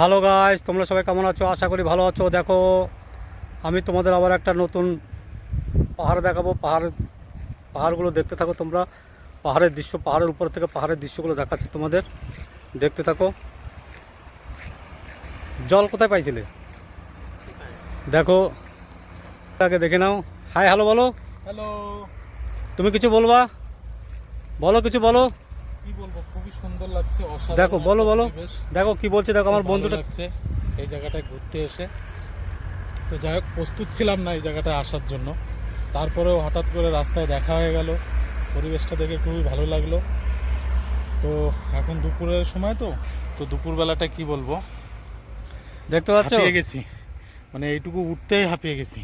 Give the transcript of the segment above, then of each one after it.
Hello guys তোমরা সবাই কেমন আছো? আশা করি ভালো আছো। দেখো আমি তোমাদের আবার একটা নতুন পাহাড় দেখাবো। পাহাড় পাহাড়গুলো দেখতে থাকো তোমরা। পাহাড়ের দৃশ্য পাহাড়ের উপর থেকে পাহাড়ের দৃশ্যগুলো দেখাচ্ছি তোমাদের। দেখতে থাকো। জল কোথায় পাইছিলে? দেখো তাকে দেখে নাও। হাই হ্যালো বলো। হ্যালো। তুমি কিছু বলবা? বলো কিছু বলো। কি বলব? খুবই সুন্দর লাগছে দেখো বলো বলো। দেখো কি বলছে দেখো আমার বন্ধুটা। লাগছে এই জায়গাটায় ঘুরতে এসে। তো যাই হোক প্রস্তুত ছিলাম না এই জায়গাটায় আসার জন্য। তারপরেও হঠাৎ করে রাস্তায় দেখা হয়ে গেল। পরিবেশটা দেখে খুবই ভালো লাগল। তো এখন দুপুরের সময় তো তো দুপুরবেলাটা কি বলব? দেখতে পাচ্ছ? হাঁপিয়ে গেছি। মানে এইটুকু উঠতেই হাঁপিয়ে গেছি।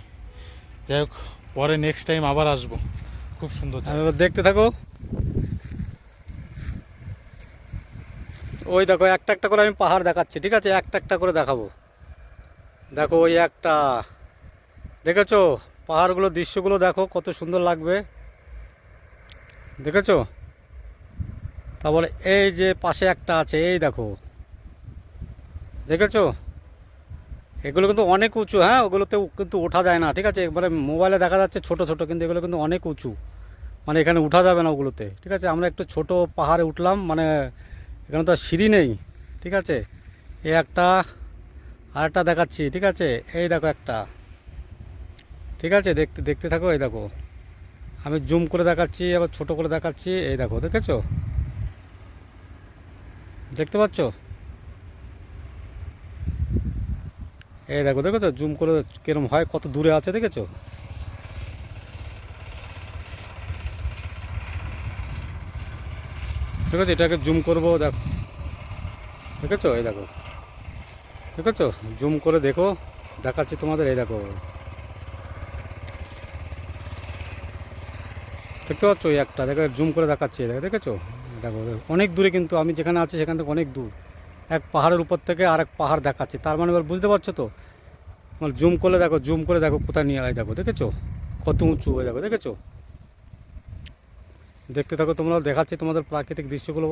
যাই হোক পরে নেক্সট টাইম আবার আসব। খুব সুন্দর দেখতে থাকো। ওই দেখো, একটা একটা করে আমি পাহাড় দেখাচ্ছি, ঠিক আছে? একটা একটা করে দেখাবো। দেখো, ওই একটা। দেখেছ? পাহাড়গুলো, দৃশ্যগুলো দেখো, কত সুন্দর লাগবে। দেখেছ? তারপরে এই যে পাশে একটা আছে, এই দেখো। দেখেছ? এগুলো কিন্তু অনেক উঁচু হ্যাঁ? ওগুলোতে কিন্তু ওঠা যায় না, ঠিক আছে? মানে মোবাইলে দেখা যাচ্ছে ছোট ছোট, কিন্তু এগুলো কিন্তু অনেক উঁচু। মানে এখানে উঠা যাবে না ওগুলোতে, ঠিক আছে? আমরা একটু ছোট পাহাড়ে উঠলাম মানে এখানে তো সিঁড়ি নেই, ঠিক আছে? এই একটা, আরেকটা দেখাচ্ছি, ঠিক আছে? এই দেখো একটা, ঠিক আছে? দেখতে দেখতে থাকো, এই দেখো। আমি জুম করে দেখাচ্ছি, আবার ছোট করে দেখাচ্ছি, এই দেখো, দেখেছ? দেখতে পাচ্ছ? এই দেখো, দেখেছ? জুম করে কিরম হয়, কত দূরে আছে, দেখেছ? ঠিক আছে, এটাকে জুম করব, দেখো। দেখেছ এই দেখো। দেখেছ জুম করে দেখো, দেখাচ্ছি তোমাদের, এই দেখো। দেখতে পাচ্ছ ওই একটা, দেখো জুম করে দেখাচ্ছি দেখো, দেখেছ? দেখো অনেক দূরে কিন্তু আমি যেখানে আছি, সেখান থেকে অনেক দূর। এক পাহাড়ের উপর থেকে আরেক পাহাড় দেখাচ্ছি, তার মানে এবার বুঝতে পারছ তো? জুম করলে দেখো জুম করে দেখো কোথায় নিয়ে আয় দেখো, দেখেছ? কত উঁচু হয়ে দেখো, দেখেছ? দেখতে থাকো তোমরা দেখাচ্ছি তোমাদের প্রাকৃতিক দৃশ্যগুলো।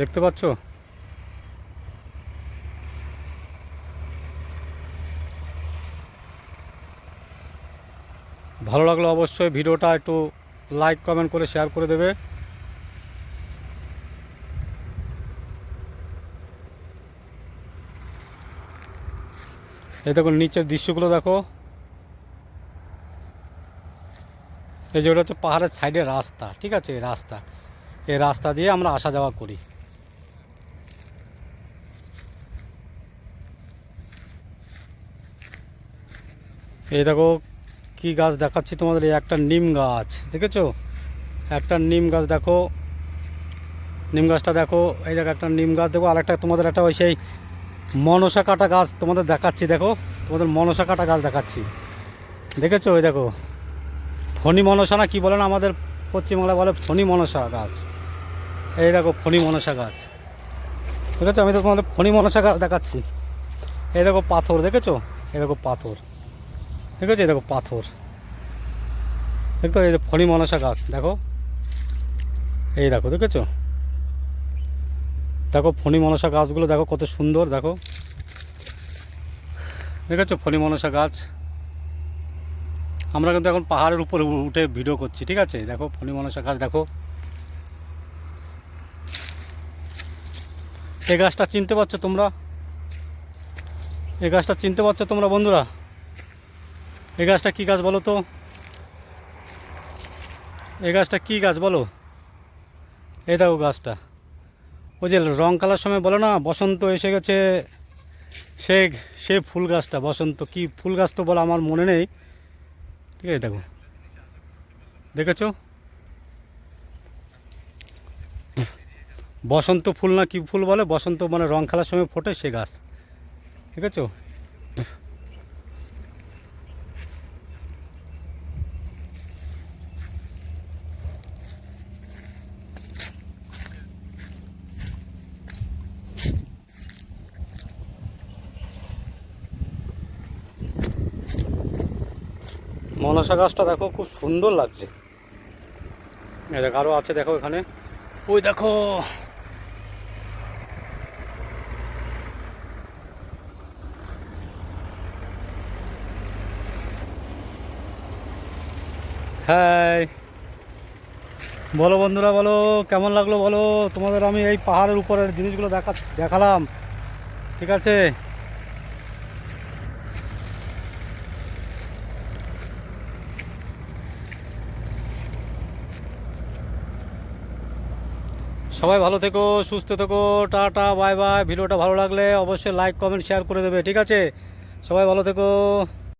দেখতে পাচ্ছ? ভালো লাগল অবশ্যই ভিডিওটা, একটু লাইক কমেন্ট করে শেয়ার করে দেবে। এই দেখো নিচের দৃশ্যগুলো দেখো। এই যে ওটা হচ্ছে পাহাড়ের সাইডে রাস্তা, ঠিক আছে? এই রাস্তা। এই রাস্তা দিয়ে আমরা আসা যাওয়া করি। এই দেখো, কি গাছ দেখাচ্ছি তোমাদের? এই একটা নিম গাছ, দেখেছ? একটা নিম গাছ দেখো। নিম গাছটা দেখো, এই দেখো একটা নিম গাছ। দেখো, আরেকটা তোমাদের একটা ওই সেই মনসা কাটা গাছ তোমাদের দেখাচ্ছি, দেখো। তোমাদের মনসা কাটা গাছ দেখাচ্ছি। দেখেছ? ওই দেখো। ফণি মনসা না কি বলে না আমাদের পশ্চিমবাংলা বলে ফণি মনসা গাছ। এই দেখো ফণি মনসা গাছ। ঠিক আছে আমি তো তোমাদের ফণি মনসা গাছ দেখাচ্ছি। এই দেখো পাথর, দেখেছ? এই দেখো পাথর। ঠিক আছে এই দেখো পাথর। দেখো এই ফণি মনসা গাছ, দেখো? এই দেখো, দেখেছ? দেখো ফণি মনসা গাছগুলো, দেখো কত সুন্দর, দেখো? দেখেছ ফণি মনসা গাছ? আমরা কিন্তু এখন পাহাড়ের উপরে উঠে ভিডিও করছি, ঠিক আছে? দেখো ফণি মনসা গাছ, দেখো। এই গাছটা চিনতে পারছ তোমরা? এই গাছটা চিনতে পারছ তোমরা বন্ধুরা? এই গাছটা কী গাছ বলো তো? এই গাছটা কী গাছ বলো? এই দেখো গাছটা। ওই যে রং কালার সময় বলো না, বসন্ত এসে গেছে সে সে ফুল গাছটা, বসন্ত। কি ফুল গাছ তো বলো আমার মনে নেই। ঠিক আছে, দেখো। দেখেছ? বসন্ত ফুল না কি ফুল বলে? বসন্ত মানে রং খেলার সময় ফোটে সে গাছ। ঠিক আছে? মনসা গাছটা দেখো খুব সুন্দর লাগছে। দেখো আরও আছে দেখো এখানে। ওই দেখো। হ্যাঁ। বলো বন্ধুরা বলো কেমন লাগল বলো? তোমাদের আমি এই পাহাড়ের উপরের জিনিসগুলো দেখা দেখালাম। ঠিক আছে? সবাই ভালো থেকো, সুস্থ থেকো, টাটা বাই বাই ভিডিওটা ভালো লাগলে অবশ্যই লাইক কমেন্ট শেয়ার করে দেবে, ঠিক আছে? সবাই ভালো থেকো।